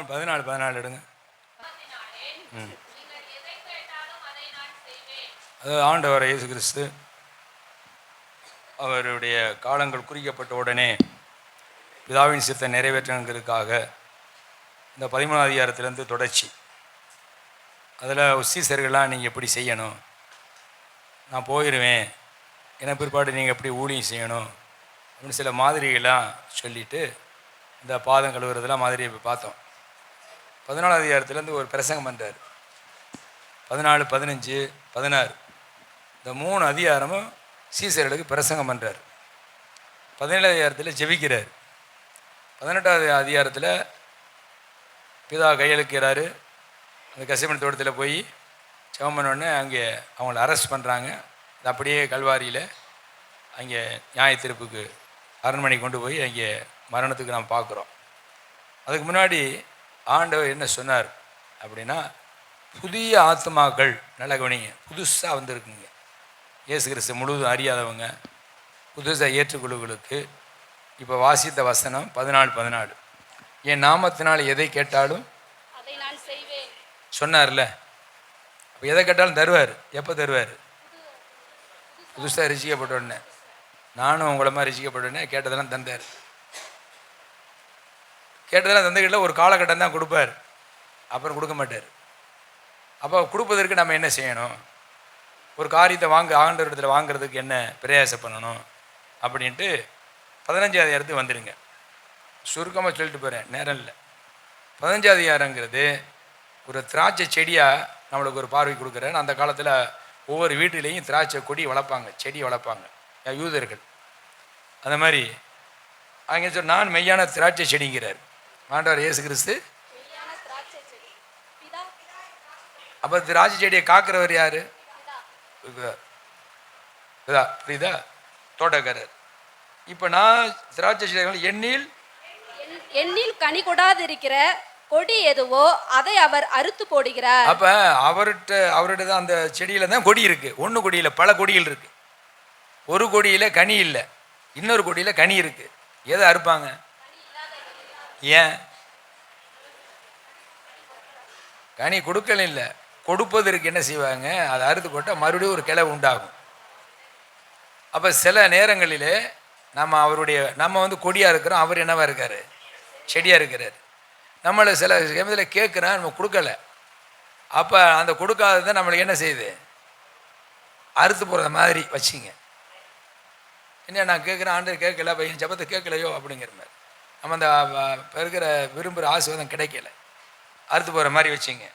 ஆமாம் பதினாலு பதினாலு எடுங்க. ம். அது ஆண்டவர் இயேசு கிறிஸ்து அவருடைய காலங்கள் குறிக்கப்பட்ட உடனே பிதாவின் சித்தை நிறைவேற்றணுங்கிறதுக்காக இந்த பதிமூணாம் அதிகாரத்திலேருந்து தொடர்ச்சி. அதில் உசீசர்கள்லாம் நீங்கள் எப்படி செய்யணும். நான் போயிடுவேன் என பிற்பாடு நீங்கள் எப்படி ஊழியம் செய்யணும். அப்படின்னு சில மாதிரிகள்லாம் சொல்லிவிட்டு இந்த பாதம் கழுவுறதெல்லாம் மாதிரியை பார்த்தோம். பதினாலாவது அதிகாரத்துலேருந்து ஒரு பிரசங்கம் பண்ணுறார் பதினாலு பதினஞ்சு பதினாறு. இந்த மூணு அதிகாரமும் சீசர்களுக்கு பிரசங்கம் பண்ணுறார் பதினேழாவது அதிகாரத்தில் ஜெபிக்கிறார். பதினெட்டாவது அதிகாரத்தில் பிதா கையெழுக்கிறாரு. அந்த கசிமன் தோட்டத்தில் போய் ஜெபம் பண்ணோடனே அங்கே அவங்கள அரெஸ்ட் பண்ணுறாங்க அப்படியே கல்வாரியில் அங்கே நியாய தீர்ப்புக்கு அரண்மனை கொண்டு போய் அங்கே மரணத்துக்கு நாம் பார்க்குறோம் அதுக்கு முன்னாடி ஆண்டவர் என்ன சொன்னார் அப்படின்னா புதிய ஆத்மாக்கள் நல்ல கவனிங்க புதுசாக வந்திருக்குங்க. இயேசு கிறிஸ்து முழுவதும் அறியாதவங்க. புதுசாக ஏற்றுக்குழுக்களுக்கு இப்போ வாசித்த வசனம் பதினாலு பதினாலு. என் நாமத்தினால் எதை கேட்டாலும் சொன்னார்ல. அப்போ எதை கேட்டாலும் தருவார். எப்போ தருவார்? புதுசாக ரிசிக்கப்பட்ட உடனே. நானும் உங்களை மாதிரி ரிசிக்கப்பட்ட உடனே கேட்டதெல்லாம் தந்தார். கேட்டதெல்லாம் தந்துக்கிட்ட ஒரு காலகட்டம் தான் கொடுப்பார். அப்புறம் கொடுக்க மாட்டார். அப்போ கொடுப்பதற்கு நம்ம என்ன செய்யணும்? ஒரு காரியத்தை வாங்க ஆண்டவரிடத்தில் வாங்குறதுக்கு என்ன பிரயாசம் பண்ணணும்? அப்படின்ட்டு பதினஞ்சாவது அதிகாரத்துக்கு வந்துடுங்க சுருக்கமாக சொல்லிட்டு போகிறேன் நேரம் இல்லை. பதினஞ்சாவது அதிகாரங்கிறது ஒரு திராட்சை செடியாக நம்மளுக்கு ஒரு பார்வை கொடுக்குறேன் அந்த காலத்தில் ஒவ்வொரு வீட்டிலையும் திராட்சை கொடி வளர்ப்பாங்க செடி வளர்ப்பாங்க. யூதர்கள். அந்த மாதிரி அங்கே சொல் நான் மெய்யான திராட்சை செடிங்கிறார். ஆண்டவர் இயேசு கிறிஸ்து. அப்போ திராட்சை செடியை காக்கிறவர் யார்? இதா புரியுதா தோட்டக்காரர். இப்போ நான் திராட்சை செடிகள் எண்ணில்? எண்ணில் கனி கொடாதிருக்கிற கொடி எதுவோ அதை அவர் அறுத்து போடுகிறார். அப்போ அவர்கிட்ட அவர்கிட்ட தான் அந்த செடியில் தான் கொடி இருக்குது ஒன்று கொடியில் பல கொடிகள் இருக்குது ஒரு கொடியில் கனி இல்லை. இன்னொரு கொடியில் கனி இருக்குது எதை அறுப்பாங்க? ஏன்? கனி கொடுக்கல இல்லை. கொடுப்பதற்கு என்ன செய்வாங்க? அதை அறுத்து போட்டால் மறுபடியும் ஒரு கிளை உண்டாகும். அப்போ சில நேரங்களிலே நம்ம அவருடைய நம்ம வந்து கொடியாக இருக்கிறோம் அவர் என்னவாக இருக்கார்? செடியாக இருக்கிறார். நம்மளை சில சமயத்தில் கேட்குறேன் நம்ம கொடுக்கல. அப்போ அந்த கொடுக்காததை நம்மளுக்கு என்ன செய்யுது? அறுத்து போகிற மாதிரி வச்சுங்க. என்ன நான் கேட்குறேன் ஆண்டர் கேட்கல பையன் ஜபத்தை கேட்கலையோ அப்படிங்கிற மாதிரி. நம்ம அந்த இருக்கிற விரும்புகிற ஆசீர்வாதம் கிடைக்கல. அறுத்து போகிற மாதிரி வச்சிங்க.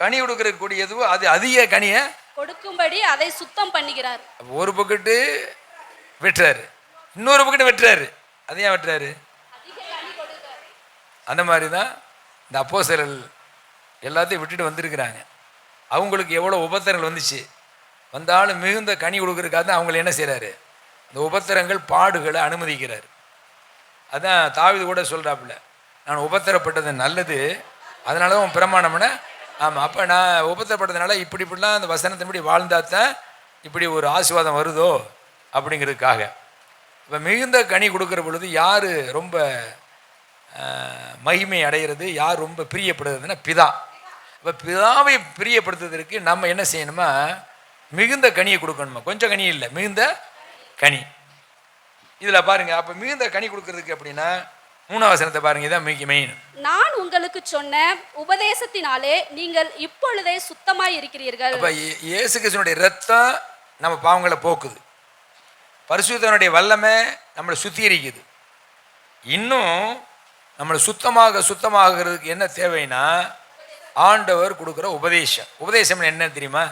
கனி கொடுக்குற கொடி எதுவோ அது அதிக கனியை கொடுக்கும்படி அதை சுத்தம் பண்ணுகிறார் அப்ப ஒரு பக்கெட்டு வெட்டுறாரு. இன்னொரு பக்கெட்டு வெட்டுறாரு. அது ஏன் வெட்டுறாரு? அந்த மாதிரி தான் இந்த அப்போஸ்தலர்கள் எல்லாத்தையும் விட்டுட்டு வந்திருக்கிறாங்க. அவங்களுக்கு எவ்வளோ உபத்திரங்கள் வந்துச்சு. வந்தாலும் மிகுந்த கனி கொடுக்கறதுக்காக தான் அவங்களை என்ன செய்கிறாரு இந்த உபத்திரங்கள் பாடுகளை அனுமதிக்கிறார். அதான் தாவிது கூட சொல்கிறாப்புல நான் உபத்திரப்பட்டது நல்லது அதனால தான் உன் பிரமாணம்னு. ஆமாம் அப்போ நான் உபத்திரப்பட்டதுனால இப்படி இப்படிலாம் அந்த வசனத்தின்படி வாழ்ந்தா தான் இப்படி ஒரு ஆசீர்வாதம் வருதோ அப்படிங்கிறதுக்காக. இப்போ மிகுந்த கனி கொடுக்குற பொழுது யார் ரொம்ப மகிமை அடைகிறது யார் ரொம்ப பிரியப்படுறதுன்னா பிதா. இப்போ பிதாவை பிரியப்படுத்துவதற்கு நம்ம என்ன செய்யணுமா? மிகுந்த கனியை கொடுக்கணுமா? கொஞ்சம் கனி இல்லை மிகுந்த கனி. இதில் பாருங்க அப்போ மிகுந்த கனி கொடுக்கறதுக்கு அப்படின்னா மூணாவது வசனத்தை பாருங்க இதான் மிக மெயின் நான் உங்களுக்கு சொன்ன உபதேசத்தினாலே நீங்கள் இப்பொழுதே சுத்தமாய் இருக்கிறீர்கள். அப்போ இயேசு கிறிஸ்தனுடைய ரத்தம் நம்ம பாவங்களை போக்குது. பரிசுத்தனுடைய வல்லமை நம்மளை சுத்திகரிக்குது. இன்னும் நம்மளை சுத்தமாக சுத்தமாகிறதுக்கு என்ன தேவைன்னா ஆண்டவர் கொடுக்குற உபதேசம். உபதேசம் என்ன தெரியுமா?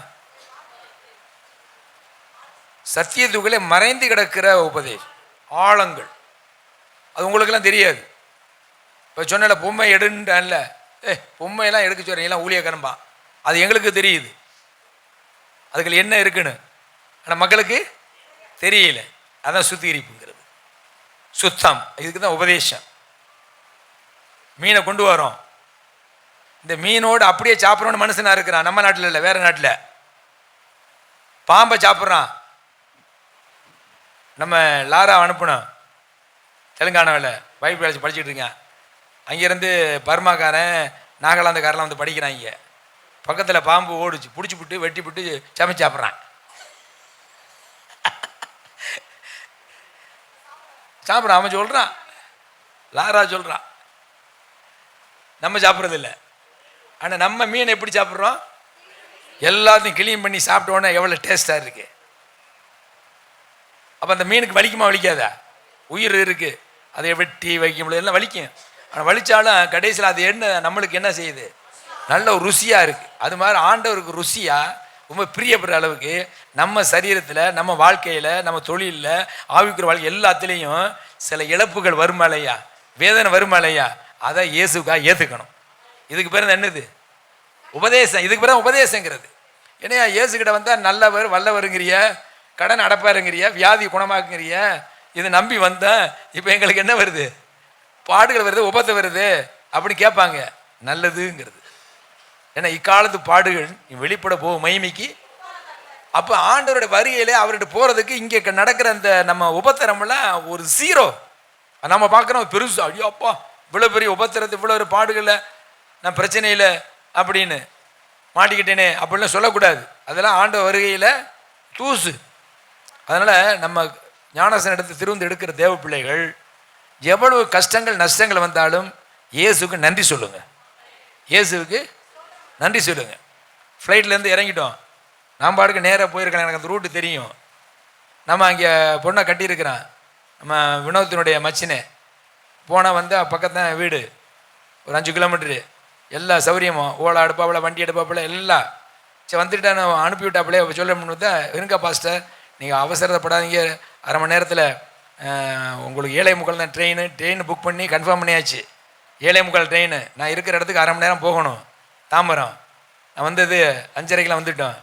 சத்தியத்துக்குள்ளே மறைந்து கிடக்கிற உபதேசம். ஆழங்கள். அது உங்களுக்கெல்லாம் தெரியாது. இப்போ சொன்னல பொம்மை எடுன்ட்டான்ல. ஏ பொம்மையெல்லாம் எடுக்க சொல்கிறீங்களா எல்லாம் அது எங்களுக்கு தெரியுது. அதுக்குள்ள என்ன இருக்குன்னு? ஆனால் மக்களுக்கு தெரியல. அதான் சுத்திகரிப்புங்கிறது. சுத்தம். இதுக்கு தான் உபதேசம். மீனை கொண்டு வரோம். இந்த மீனோடு அப்படியே சாப்பிட்றோன்னு மனுஷனாக இருக்கிறான். நம்ம நாட்டில் இல்லை வேறு நாட்டில். பாம்பை சாப்பிட்றான். நம்ம லாரா அனுப்பினோம் தெலுங்கானாவில் பைபிள் காலேஜ் படிச்சுட்டு இருக்கேன். அங்கேருந்து பர்மாக்காரன் நாகாலாந்துக்காரெல்லாம் வந்து படிக்கிறாங்க. பக்கத்தில் பாம்பு ஓடிச்சு பிடிச்சி விட்டு வெட்டி விட்டு சமைச்சு சாப்பிட்றான். சாப்பிட்றான் அவன் சொல்கிறான் லாரா சொல்கிறான் நம்ம சாப்பிட்றதில்ல. ஆனால் நம்ம மீன் எப்படி சாப்பிட்றோம்? எல்லாத்தையும் கிளீன் பண்ணி சாப்பிட்டோன்னே எவ்வளோ டேஸ்ட்டாக இருக்குது அப்போ அந்த மீனுக்கு வலிக்குமா வலிக்காதா? உயிர் இருக்குது அதை வெட்டி வைக்க முடியாது. எல்லாம் வலிக்கும். ஆனால் வலித்தாலும் கடைசியில் அது என்ன நம்மளுக்கு என்ன செய்யுது? நல்ல ஒரு ருசியாக இருக்குது அது மாதிரி ஆண்டவருக்கு ருசியாக ரொம்ப பிரியப்படுற அளவுக்கு நம்ம சரீரத்தில் நம்ம வாழ்க்கையில் நம்ம தொழிலில் ஆவிக்குற வாழ்க்கை எல்லாத்துலேயும் சில இழப்புகள் வருமாலையா வேதனை வருமாலையா அதை இயேசுக்காக ஏற்றுக்கணும் இதுக்கு பேர் என்னது? உபதேசம். இதுக்கு பிறகு உபதேசங்கிறது. ஏன்னா இயேசுக்கிட்ட வந்தால் நல்லவர் வல்லவருங்கிறிய. கடன் அடப்பாருங்கிறிய? வியாதி குணமாக்குங்கிறிய? இதை நம்பி வந்தேன். இப்போ எங்களுக்கு என்ன வருது? பாடுகள் வருது உபத்து வருது அப்படின்னு கேட்பாங்க. நல்லதுங்கிறது. ஏன்னா இக்காலத்து பாடுகள் வெளிப்பட போ மகிமைக்கு. அப்போ ஆண்டவருடைய வருகையிலே அவர்கிட்ட போகிறதுக்கு இங்கே நடக்கிற அந்த நம்ம உபத்திரமெல்லாம் ஒரு ஜீரோ நம்ம பார்க்குறோம் பெருசு ஐயோ அப்பா இவ்வளோ பெரிய உபத்திரத்து இவ்வளோ ஒரு பாடுகளில் நான் பிரச்சனையில் அப்படின்னு மாட்டிக்கிட்டேனே அப்படிலாம் சொல்லக்கூடாது. அதெல்லாம் ஆண்ட வருகையில் தூசு. அதனால் நம்ம ஞானசன் எடுத்து திருந்து எடுக்கிற தேவ பிள்ளைகள் எவ்வளவு கஷ்டங்கள் நஷ்டங்கள் வந்தாலும் இயேசுக்கு நன்றி சொல்லுங்கள் இயேசுவுக்கு நன்றி சொல்லுங்கள் ஃப்ளைட்லேருந்து இறங்கிட்டோம். நான் பாட்டுக்கு நேராக போயிருக்கலாம் எனக்கு அந்த ரூட்டு தெரியும். நம்ம அங்கே பொண்ணை கட்டியிருக்கிறான். நம்ம வினோத்தினுடைய மச்சினே. போனால் வந்து பக்கத்தான் வீடு. ஒரு அஞ்சு கிலோமீட்டரு எல்லா சௌகரியமும் ஓலா அடுப்பாப்பில் வண்டி எடுப்பாப்புல எல்லாம் சரி வந்துட்டு நான் அனுப்பிவிட்டாப்பிலே சொல்ல முடியாது இருங்க பாஸ்டர் நீங்கள் அவசரப்படாதீங்க. அரை மணி நேரத்தில் உங்களுக்கு ஏழை முக்கால் தான் ட்ரெயின் ட்ரெயின் புக் பண்ணி கன்ஃபார்ம் பண்ணியாச்சு. ஏழை முக்கால் ட்ரெயின் நான் இருக்கிற இடத்துக்கு அரை மணி நேரம் போகணும். தாம்பரம். நான் வந்தது அஞ்சரைக்கெலாம் வந்துட்டோம்.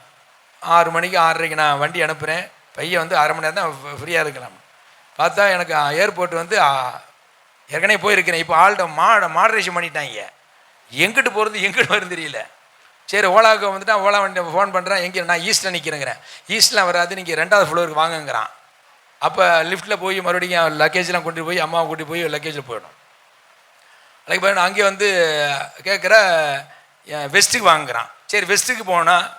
ஆறு மணிக்கு ஆறரைக்கு நான் வண்டி அனுப்புகிறேன் பையன் வந்து அரை மணி நேரம் தான் ஃப்ரீயாக இருக்கலாம். பார்த்தா எனக்கு ஏர்போர்ட் வந்து ஏற்கனவே போயிருக்கிறேன். இப்போ ஆள்கிட்ட மாட மாடரேஷன் பண்ணிட்டாங்க. எங்கிட்டு போகிறது எங்கிட்டு வருது தெரியல. சரி ஓலாவுக்கு வந்துட்டு ஓலா வண்டி ஃபோன் பண்ணுறேன் எங்கே நான் ஈஸ்ட்டில் நிற்கிறேங்கிறேன் ஈஸ்ட்டில் வராது நீங்கள் ரெண்டாவது ஃப்ளோருக்கு வாங்குங்கிறான். அப்போ லிஃப்ட்டில் போய் மறுபடியும் லக்கேஜ்லாம் கொண்டு போய் அம்மாவை கூட்டி போய் லக்கேஜில் போயிடும் அதுக்கு நான் அங்கே வந்து கேட்குற வெஸ்ட்டுக்கு வாங்குறான். சரி வெஸ்ட்டுக்கு போனால்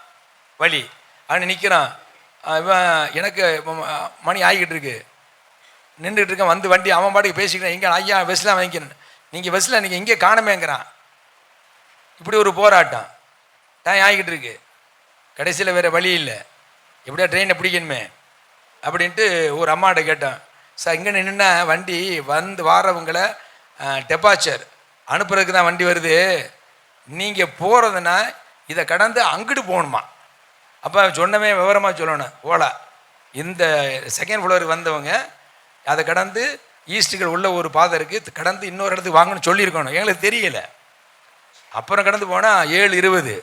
வழி. அவன் நிற்கிறான் இவன் எனக்கு ம- மணி ஆகிக்கிட்டு இருக்கு. நின்றுட்டு இருக்கேன் வந்து வண்டி அவன் பாட்டுக்கு பேசிக்கிறேன் இங்கே ஐயா வெஸ்ட்டில் வாங்கிக்கிறேன் நீங்கள் வெஸ்ட்டில் நீங்கள் இங்கே காணமேங்கிறான். இப்படி ஒரு போராட்டம். டைம் ஆகிக்கிட்டு இருக்கு. கடைசியில் வேறு வழி இல்லை. எப்படியா ட்ரெயினை பிடிக்கணுமே? அப்படின்ட்டு ஒரு அம்மாட்ட கேட்டேன். சார் இங்கே நின்றுனா வண்டி வந்து வாரவங்களை டெபாச்சர் அனுப்புறதுக்கு தான் வண்டி வருது. நீங்கள் போகிறதுனா இதை கடந்து அங்கிட்டு போகணுமா? அப்போ சொன்னமே விவரமாக சொல்லணும். ஓலா இந்த செகண்ட் ஃப்ளோருக்கு வந்தவங்க அதை கடந்து ஈஸ்ட்டுகள் உள்ள ஒரு பாதை இருக்குது கடந்து இன்னொரு இடத்துக்கு வாங்கணும்னு சொல்லியிருக்கணும். எங்களுக்கு தெரியல. அப்புறம் கடந்து போனால் ஏழு இருபது.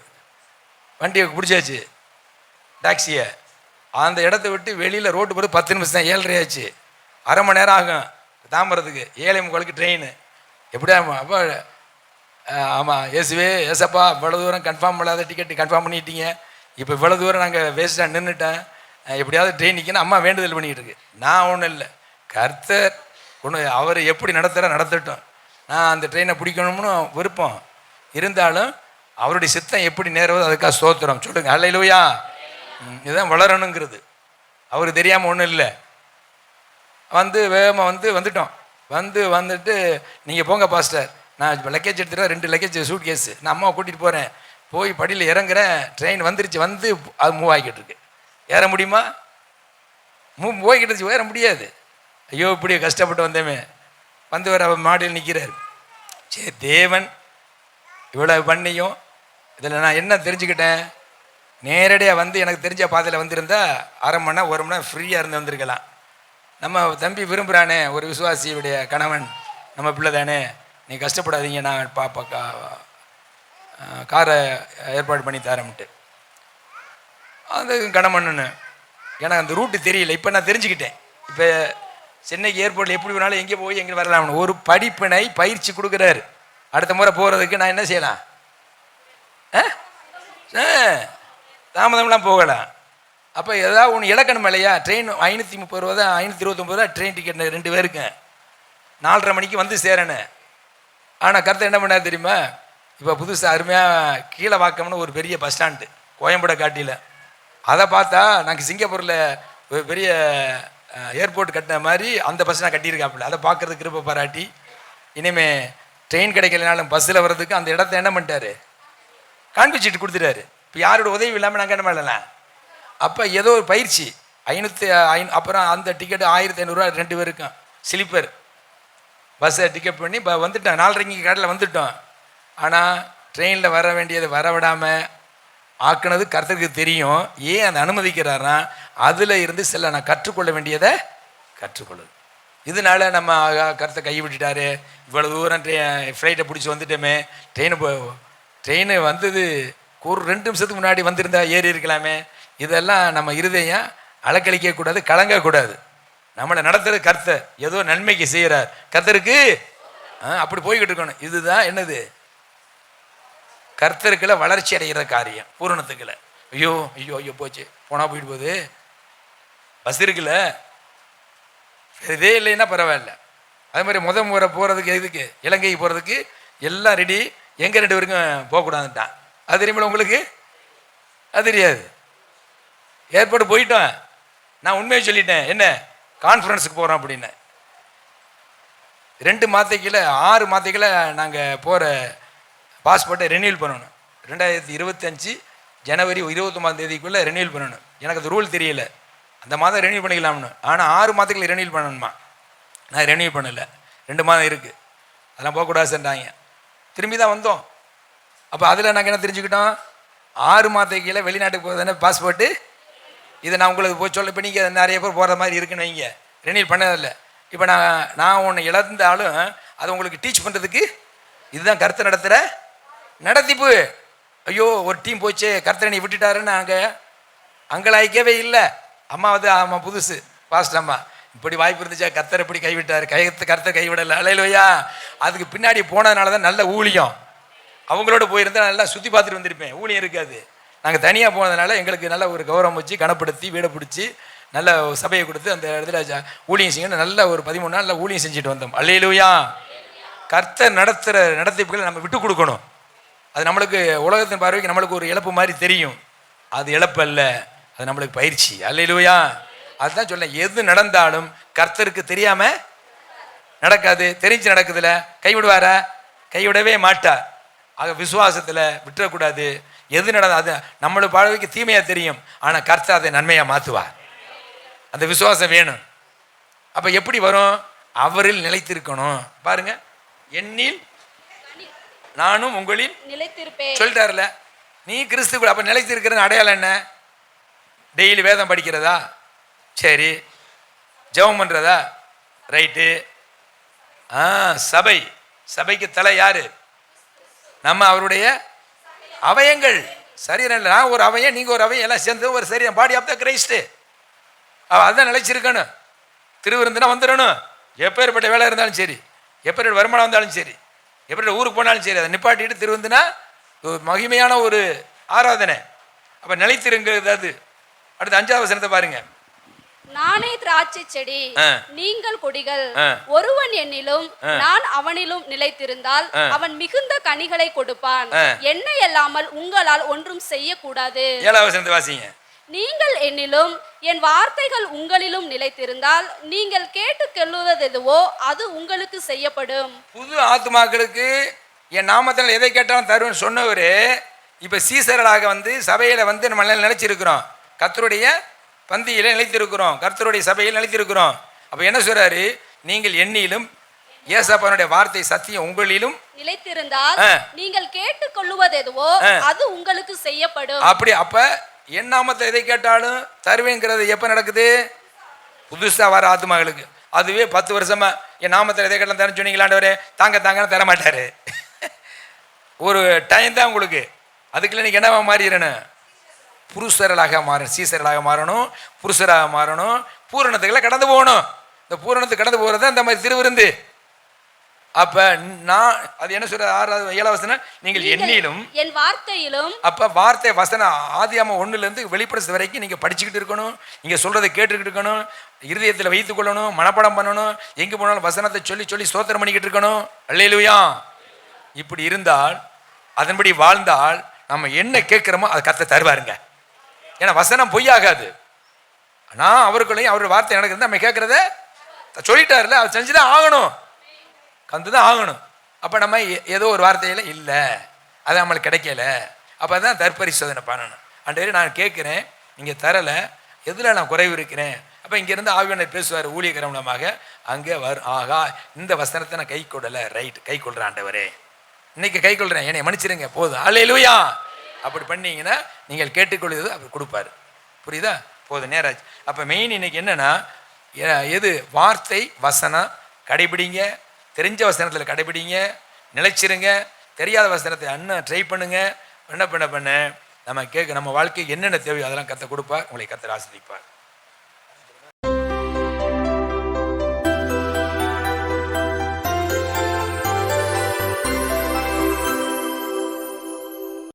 வண்டியை பிடிச்சாச்சு. டாக்ஸியை. அந்த இடத்த விட்டு வெளியில் ரோட்டு போய் பத்து நிமிஷம் தான் ஏழரை ஆச்சு. அரை மணி நேரம் ஆகும் தாம்பரத்துக்கு ஏழை முக்காலுக்கு ட்ரெயின். எப்படியா அப்போ ஆமாம் ஏசுவே ஏசப்பா இவ்வளோ தூரம் கன்ஃபார்ம் பண்ணாத டிக்கெட் கன்ஃபார்ம் பண்ணிட்டீங்க. இப்போ இவ்வளோ தூரம் நாங்கள் வேஸ்ட்டாக நின்றுட்டேன் எப்படியாவது ட்ரெயின் நிற்கணும் அம்மா வேண்டுதல் பண்ணிக்கிட்டு இருக்கு. நான் ஒன்றும் இல்லை. கர்த்தர் ஒன்று அவர் எப்படி நடத்துகிற நடத்தட்டும். நான் அந்த ட்ரெயினை பிடிக்கணும்னு விருப்பம். இருந்தாலும் அவருடைய சித்தம் எப்படி நேருவது? அதுக்காக ஸ்தோத்திரம். சொல்லுங்க. அல்லையிலுயா இதுதான் வளரணுங்கிறது. அவருக்கு தெரியாமல் ஒன்றும் இல்லை. வந்து வேகமாக வந்து வந்துட்டோம். வந்து வந்துட்டு நீங்கள் போங்க பாஸ்டர் நான் லக்கேஜ் எடுத்துகிட்டு ரெண்டு லக்கேஜ் சூட் கேஸு நான் அம்மாவை கூட்டிகிட்டு போகிறேன் போய் படியில் இறங்குறேன். ட்ரெயின் வந்துருச்சு. வந்து அது மூவ் ஆகிக்கிட்டு இருக்கு. ஏற முடியுமா? மூவ் போய்கிட்டு இருந்துச்சு ஏற முடியாது. ஐயோ இப்படி கஷ்டப்பட்டு வந்தேமே. வந்து வர மாடியில் நிற்கிறார் சரி தேவன் இவ்வளோ பண்ணியும் இதில் நான் என்ன தெரிஞ்சுக்கிட்டேன்? நேரடியாக வந்து எனக்கு தெரிஞ்ச பாதையில் வந்திருந்தா அரை மணி நேரம் ஒரு மணி நேரம் ஃப்ரீயாக இருந்து வந்திருக்கலாம். நம்ம தம்பி விரும்புகிறானே ஒரு விசுவாசியுடைய கணவன் நம்ம பிள்ளை தானே நீ கஷ்டப்படாதீங்க நான் பாப்பா கா காரை ஏற்பாடு பண்ணி தரேன்ட்டு. அது கணவன்னு எனக்கு அந்த ரூட்டு தெரியல. இப்போ நான் தெரிஞ்சுக்கிட்டேன். இப்போ சென்னைக்கு ஏர்போர்ட்டில் எப்படி வேணாலும் எங்கே போய் எங்கே வரலாம்னு ஒரு படிப்பினை பயிற்சி கொடுக்குறாரு. அடுத்த முறை போகிறதுக்கு நான் என்ன செய்யலாம்? தாமதம்லாம் போகலாம் அப்போ ஏதாவது ஒன்று இழக்கணும் இல்லையா? ட்ரெயின் ஐநூற்றி முப்பது ரூபா தான் ஐநூற்றி இருபத்தொம்பது ரூபா ட்ரெயின் டிக்கெட் ரெண்டு பேருக்கு நாலரை மணிக்கு வந்து சேரணும் ஆனால் கருத்தை என்ன பண்ணார் தெரியுமா? இப்போ புதுசாக அருமையாக கீழே வாக்கம்னு ஒரு பெரிய பஸ் ஸ்டாண்டு கோயம்புட காட்டியில் அதை பார்த்தா நாங்கள் சிங்கப்பூரில் ஒரு பெரிய ஏர்போர்ட் கட்டின மாதிரி அந்த பஸ் நான் கட்டியிருக்காப்புல. அதை பார்க்குறதுக்கு கிருப்ப பாராட்டி இனிமே ட்ரெயின் கிடைக்கலனாலும் பஸ்ஸில் வர்றதுக்கு அந்த இடத்த என்ன பண்ணிட்டாரு? காண்பிச்சிட்டு கொடுத்துட்டாரு. இப்போ யாரோட உதவி இல்லாமல் நாங்கள் என்ன பண்ணலாம்? அப்போ ஏதோ ஒரு பயிற்சி. ஐநூற்றி ஐநூ அப்புறம் அந்த டிக்கெட் ஆயிரத்தி ஐநூறுரூவா ரெண்டு பேருக்கும். ஸ்லீப்பர். பஸ்ஸை டிக்கெட் பண்ணி இப்போ வந்துட்டோம். நாலரைக்கு கடையில் வந்துட்டோம். ஆனால் ட்ரெயினில் வர வேண்டியதை வர விடாமல் ஆக்குனது கருத்துக்கு தெரியும். ஏன் அதை அனுமதிக்கிறாருன்னா அதில் இருந்து சில நான் கற்றுக்கொள்ள வேண்டியதை கற்றுக்கொள்ளுது. இதனால நம்ம கருத்தை கைவிட்டுட்டாரு. இவ்வளோ தூரம் ட்ரெயின் ஃப்ளைட்டை பிடிச்சி வந்துட்டோமே. ட்ரெயின் ட்ரெயின் வந்தது ஒரு ரெண்டு நிமிஷத்துக்கு முன்னாடி வந்திருந்தா ஏறி இருக்கலாமே. இதெல்லாம் நம்ம இருதயம் அலக்கழிக்கக்கூடாது கலங்கக்கூடாது நம்மளை நடத்துகிற கர்த்தர் ஏதோ நன்மைக்கு செய்கிறார் கர்த்தருக்கு? அப்படி போய்கிட்டு இருக்கணும். இதுதான் என்னது? கர்த்தருக்குள்ள வளர்ச்சி அடைகிற காரியம் பூரணத்துக்குள்ள. ஐயோ ஐயோ ஐயோ போச்சு. போனா போயிட்டு போகுது. பஸ் இருக்குல்ல? இதே இல்லைன்னா பரவாயில்ல. அதே மாதிரி முத முறை போகிறதுக்கு எதுக்கு? இலங்கைக்கு போகிறதுக்கு எல்லாம் ரெடி எங்கே ரெண்டு பேருக்கும் போகக்கூடாதுட்டான் அது தெரியுமா உங்களுக்கு? அது தெரியாது. ஏற்பாடு போயிட்டோம். நான் உண்மையை சொல்லிட்டேன். என்ன? கான்ஃபரன்ஸுக்கு போகிறோம் அப்படின்னு. ரெண்டு மாதத்துக்குள்ள ஆறு மாதத்துக்குள்ள நாங்கள் போகிற பாஸ்போர்ட்டை ரெனியூல் பண்ணணும். ரெண்டாயிரத்தி இருபத்தஞ்சி ஜனவரி இருபத்தொம்பதாம் தேதிக்குள்ளே ரெனியூல் பண்ணணும். எனக்கு அது ரூல் தெரியல. அந்த மாதம் ரெனியூல் பண்ணிக்கலாம்னு. ஆனால் ஆறு மாதத்துக்குள்ள ரெனியூல் பண்ணணுமா? நான் ரெனியூல் பண்ணலை. ரெண்டு மாதம் இருக்குது அதெல்லாம் போகக்கூடாது சென்றாங்க திரும்பி தான் வந்தோம். அப்போ அதில் நாங்கள் என்ன தெரிஞ்சுக்கிட்டோம்? ஆறு மாதத்துக்கு கீழே வெளிநாட்டுக்கு போகிறதுனா பாஸ்போர்ட்டு இதை நான் உங்களுக்கு போய் சொல்ல இப்போ நீங்கள் நிறைய பேர் போகிற மாதிரி இருக்குன்னு வைங்க. ரெனியூல் பண்ணதில்லை. இப்போ நான் நான் ஒன்று இழந்தாலும் அதை உங்களுக்கு டீச் பண்ணுறதுக்கு இதுதான் கருத்து நடத்துகிற நடத்திப்பு. ஐயோ ஒரு டீம் போச்சு. கர்த்தரனை விட்டுட்டாருன்னு நாங்கள் அங்கலாய்க்கவே இல்லை. அம்மா வந்து ஆமாம் புதுசு. பாஸ்ட் அம்மா. இப்படி வாய்ப்பு இருந்துச்சா? கத்தர் இப்படி கைவிட்டார். கையத்து கருத்தை கைவிடலை. அலையிலையா அதுக்கு பின்னாடி போனதுனால தான் நல்ல ஊழியம். அவங்களோட போயிருந்தா நல்லா சுற்றி பார்த்துட்டு வந்திருப்பேன். ஊழியம் இருக்காது. நாங்கள் தனியாக போனதுனால எங்களுக்கு நல்ல ஒரு கௌரவம் வச்சு கனப்படுத்தி வீடை பிடிச்சி நல்ல சபையை கொடுத்து அந்த இடத்துல ஊழியம் செய்யணும். நல்ல ஒரு பதிமூணு நாள் நல்ல ஊழியம் செஞ்சுட்டு வந்தோம். அல்லையிலுயா கர்த்தர் நடத்துகிற நடத்திப்புகளை நம்ம விட்டு கொடுக்கணும். அது நம்மளுக்கு உலகத்தின் பார்வைக்கு நம்மளுக்கு ஒரு இழப்பு மாதிரி தெரியும். அது இழப்பு அல்ல. அது நம்மளுக்கு பயிற்சி. அல்லையிலுயா அதுதான் சொல்லேன் எது நடந்தாலும் கர்த்தருக்கு தெரியாம நடக்காது. தெரிஞ்சு நடக்குதுல. கைவிடுவாரா கைவிடவே மாட்டார் ஆக விசுவாசத்தில் விட்டுறக்கூடாது. எது நடந்தா அது நம்மளுக்கு பார்வைக்கு தீமையாக தெரியும். ஆனால் கர்த்தர் அதை நன்மையாக மாற்றுவார் அந்த விசுவாசம் வேணும். அப்போ எப்படி வரும்? அவரில் நிலைத்திருக்கணும். பாருங்க. எண்ணில் நானும் உங்களில் நிலைத்திருப்பேன். சொல்லிட்டாருல நீ கிறிஸ்துக்குள்ள அப்போ நிலைத்திருக்கிறது அடையாளம் என்ன? டெய்லி வேதம் படிக்கிறதா? சரி. ஜெபம் பண்ணுறதா ரைட்டு. ஆ சபை. சபைக்கு தலை யாரு? நம்ம அவருடைய அவயங்கள். சரீரம் நான் ஒரு அவயம் நீங்கள் ஒரு அவயம் எல்லாம் சேர்ந்து ஒரு சரீரம். பாடி ஆஃப் த கிரைஸ்ட்டு அதான் நிலைச்சிருக்கணும். திருவிருந்துனா வந்துடணும். எப்பேற்பட்ட வேலை இருந்தாலும் சரி. எப்பேற்பட்ட வருமானம் வந்தாலும் சரி. எப்பேற்பட்ட ஊருக்கு போனாலும் சரி அதை நிப்பாட்டிட்டு திருவிருந்துனா ஒரு மகிமையான ஒரு ஆராதனை. அப்போ நிலைத்திருங்கிறது அது. அடுத்து அஞ்சாவது வசனத்தை பாருங்கள் நானே திராட்சை செடி. நீங்கள் கொடிகள். ஒருவன் என்னிலும் நான் அவனிலும் நிலைத்திருந்தால் அவன் மிகுந்த கனிகளை கொடுப்பான். என்னை அல்லாமல் உங்களால் ஒன்றும் செய்யக்கூடாது. ஏழாவது வசனத்தை வாசிங்க. நீங்கள் என்னிலும் என் வார்த்தைகள் உங்களிலும் நிலைத்திருந்தால் நீங்கள் கேட்டு கொள்ளுவதெதுவோ அது உங்களுக்கு செய்யப்படும். புது ஆத்துமாக்களுக்கு என் நாமத்தில் எதை கேட்டாலும் தருவேன் சொன்னவர் இப்போ சீசர்களாக வந்து சபையில் வந்து நம்ம நிலைச்சிருக்கிறோம் கர்த்தருடைய பந்தியில் நிலைத்திருக்கிறோம் கர்த்தருடைய சபையில் நிலைத்திருக்கிறோம். அப்போ என்ன சொல்றாரு? நீங்கள் எண்ணிலும் ஏசப்பானுடைய வார்த்தை சத்தியம் உங்களிலும் நிலைத்திருந்தால். நீங்கள் கேட்டு கொள்ளுவதெதுவோ ஆ. அது உங்களுக்கு செய்யப்படும். அப்படி அப்போ என் நாமத்தில் எதை கேட்டாலும் தருவேங்கிறது எப்போ நடக்குது? புதுசாக வர ஆத்துமாக்களுக்கு. அதுவே பத்து வருஷமா என் நாமத்தில் எதை கேட்டாலும் தரேன்னு சொன்னீங்களாண்டவரே தாங்க தாங்கன்னு தர மாட்டாரு ஒரு டைம் தான் உங்களுக்கு. அதுக்குள்ள நீங்க என்னவா மாறிடணும்? புருஷர்களாக மாறணும் சீசர்களாக மாறணும் புருஷராக மாறணும் பூரணத்துக்குள்ள கடந்து போகணும். இந்த பூரணத்துக்கு கடந்து போகிறது தான் இந்த மாதிரி திருவிருந்து. அப்ப நான் அது என்ன சொல்ற ஆறாவது ஏழாவது வசனம், நீங்கள் எண்ணிலும் என் வார்த்தையிலும் அப்ப வார்த்தை வசனம் ஆதியாம ஒண்ணுல இருந்து வெளிப்படுத்த வரைக்கும் நீங்க படிச்சுக்கிட்டு இருக்கணும் நீங்க சொல்றதை கேட்டுக்கிட்டு இருக்கணும் இருதயத்துல வைத்துக் கொள்ளணும் மனப்பாடம் பண்ணணும் எங்க போனாலும் வசனத்தை சொல்லி சொல்லி ஸ்தோத்திரம் பண்ணிக்கிட்டு இருக்கணும். அல்லேலூயா. இப்படி இருந்தால் அதன்படி வாழ்ந்தால் நம்ம என்ன கேட்குறோமோ அதை கத்த தருவாருங்க. ஏன்னா வசனம் பொய்யாகாது. நான் அவர்களையும் அவருடைய வார்த்தை நடக்கிறது நம்ம கேட்குறத சொல்லிட்டாருல அவர் செஞ்சுதான் ஆகணும். கந்து தான் ஆகணும். அப்போ நம்ம ஏதோ ஒரு வார்த்தையில் இல்லை அது நம்மளுக்கு கிடைக்கல. அப்போ தான் தற்பரிசோதனை பண்ணணும். அன்றைய நான் கேட்குறேன் நீங்கள் தரலை எதில் நான் குறைவு இருக்கிறேன்? அப்போ இங்கேருந்து ஆவியானர் பேசுவார் ஊழியக்கிற மூலமாக அங்கே வரும் ஆகா இந்த வசனத்தை நான் கை கொள்ளலை ரைட் கை கொள்கிறேன் ஆண்டவரே. இன்னைக்கு கை கொள்கிறேன் என்னை மன்னிச்சிருங்க போதும். அல்லேலூயா அப்படி பண்ணீங்கன்னா நீங்கள் கேட்டுக்கொள்வது அவர் கொடுப்பாரு. புரியுதா? போதும் நேராச்சு. அப்போ மெயின் இன்னைக்கு என்னென்னா எது? வார்த்தை வசனம். கடைபிடிங்க. தெரிஞ்ச வசனத்தில் கடைபிடிங்க. நிலைச்சிருங்க. தெரியாத வசனத்தை அண்ணன் ட்ரை பண்ணுங்க. என்ன பண்ண பண்ண? நம்ம கேட்க நம்ம வாழ்க்கைக்கு என்னென்ன தேவையோ அதெல்லாம் கற்றுக் கொடுப்பார். உங்களை கற்று ஆசிரிப்பார்